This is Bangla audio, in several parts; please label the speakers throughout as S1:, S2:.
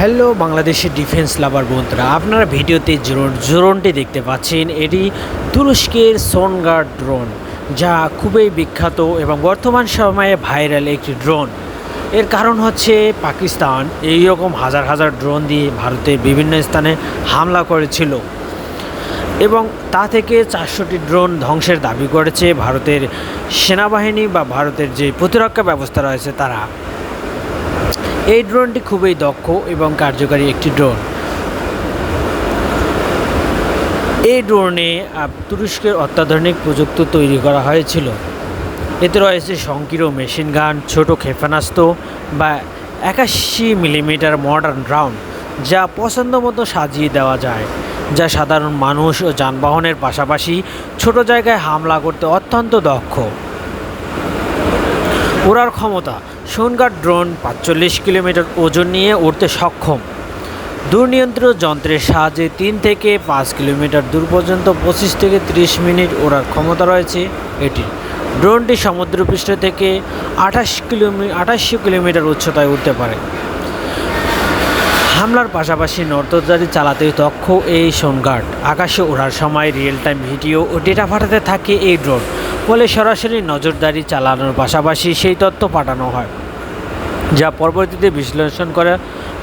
S1: হ্যালো বাংলাদেশের ডিফেন্স লাভার বন্ধুরা, আপনারা ভিডিওতে ড্রোন ড্রোনটি দেখতে পাচ্ছেন। এটি তুরস্কের সোনগার্ড ড্রোন, যা খুবই বিখ্যাত এবং বর্তমান সময়ে ভাইরাল একটি ড্রোন। এর কারণ হচ্ছে পাকিস্তান এই রকম হাজার হাজার ড্রোন দিয়ে ভারতের বিভিন্ন স্থানে হামলা করেছিল এবং তা থেকে চারশোটি ড্রোন ধ্বংসের দাবি করেছে ভারতের সেনাবাহিনী বা ভারতের যে প্রতিরক্ষা ব্যবস্থা রয়েছে তারা। এই ড্রোনটি খুবই দক্ষ এবং কার্যকারী একটি ড্রোন। এই ড্রোনে তুরস্কের অত্যাধুনিক প্রযুক্তি তৈরি করা হয়েছিল। এতে রয়েছে সংকীর্ণ মেশিন গান, ছোট ক্ষেপণাস্ত্র বা একাশি মিলিমিটার মডার্ন রাউন্ড যা পছন্দ মতো সাজিয়ে দেওয়া যায়, যা সাধারণ মানুষ ও যানবাহনের পাশাপাশি ছোট জায়গায় হামলা করতে অত্যন্ত দক্ষ। ওড়ার ক্ষমতা। সোনগার ড্রোন পাঁচচল্লিশ কিলোমিটার ওজন নিয়ে উড়তে সক্ষম। দূরনিয়ন্ত্রিত যন্ত্রের সাহায্যে তিন থেকে পাঁচ কিলোমিটার দূর পর্যন্ত পঁচিশ থেকে ত্রিশ মিনিট ওড়ার ক্ষমতা রয়েছে এটি। ড্রোনটি সমুদ্রপৃষ্ঠ থেকে আঠাশ কিলোমি আঠাশশো কিলোমিটার উচ্চতায় উঠতে পারে। হামলার পাশাপাশি নর্তজারি চালাতে দক্ষ এই সোনগার্ড। আকাশে ওড়ার সময় রিয়েল টাইম ভিডিও ও ডেটা পাঠাতে থাকে এই ড্রোন। ফলে সরাসরি নজরদারি চালানোর পাশাপাশি সেই তথ্য পাঠানো হয়, যা পরবর্তীতে বিশ্লেষণ করা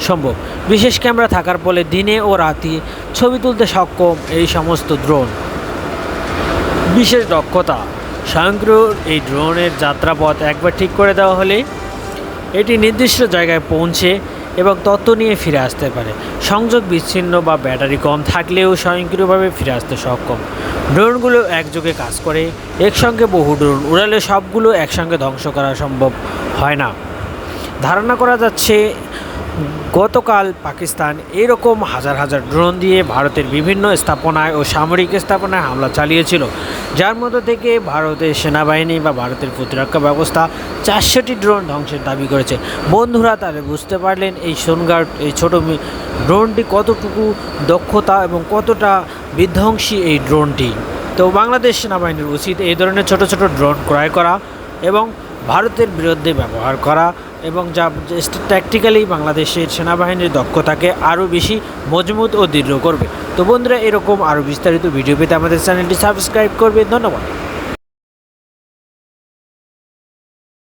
S1: সম্ভব। বিশেষ ক্যামেরা থাকার ফলে দিনে ও রাতে ছবি তুলতে সক্ষম এই সমস্ত ড্রোন। বিশেষ দক্ষতা, স্বয়ংক্রিয় এই ড্রোনের যাত্রাপথ একবার ঠিক করে দেওয়া হলে এটি নির্দিষ্ট জায়গায় পৌঁছে এবং তত্ত্ব নিয়ে ফিরে আসতে পারে। সংযোগ বিচ্ছিন্ন বা ব্যাটারি কম থাকলেও স্বয়ংক্রিয়ভাবে ফিরে আসতে সক্ষম। ড্রোনগুলো একযোগে কাজ করে, একসঙ্গে বহু ড্রোন উড়ালে সবগুলো একসঙ্গে ধ্বংস করা সম্ভব হয় না। ধারণা করা যাচ্ছে গতকাল পাকিস্তান এরকম হাজার হাজার ড্রোন দিয়ে ভারতের বিভিন্ন স্থাপনায় ও সামরিক স্থাপনায় হামলা চালিয়েছিল। যার মধ্য থেকে ভারতের সেনাবাহিনী বা ভারতের প্রতিরক্ষা ব্যবস্থা চারশোটি ড্রোন ধ্বংসের দাবি করেছে। বন্ধুরা, তাহলে বুঝতে পারলেন এই সোনগার্ড, এই ছোটো ড্রোনটি কতটুকু দক্ষতা এবং কতটা বিধ্বংসী এই ড্রোনটি। তো বাংলাদেশ সেনাবাহিনীর উচিত এই ধরনের ছোট ছোট ড্রোন ক্রয় করা এবং ভারতের বিরুদ্ধে ব্যবহার করা। এবং যা ট্যাকটিক্যালি বাংলাদেশের সেনাবাহিনীর দক্ষতাকে আরও বেশি মজবুত ও দৃঢ় করবে। তো বন্ধুরা, এরকম আরও বিস্তারিত ভিডিও পেতে আমাদের চ্যানেলটি সাবস্ক্রাইব করবে। ধন্যবাদ।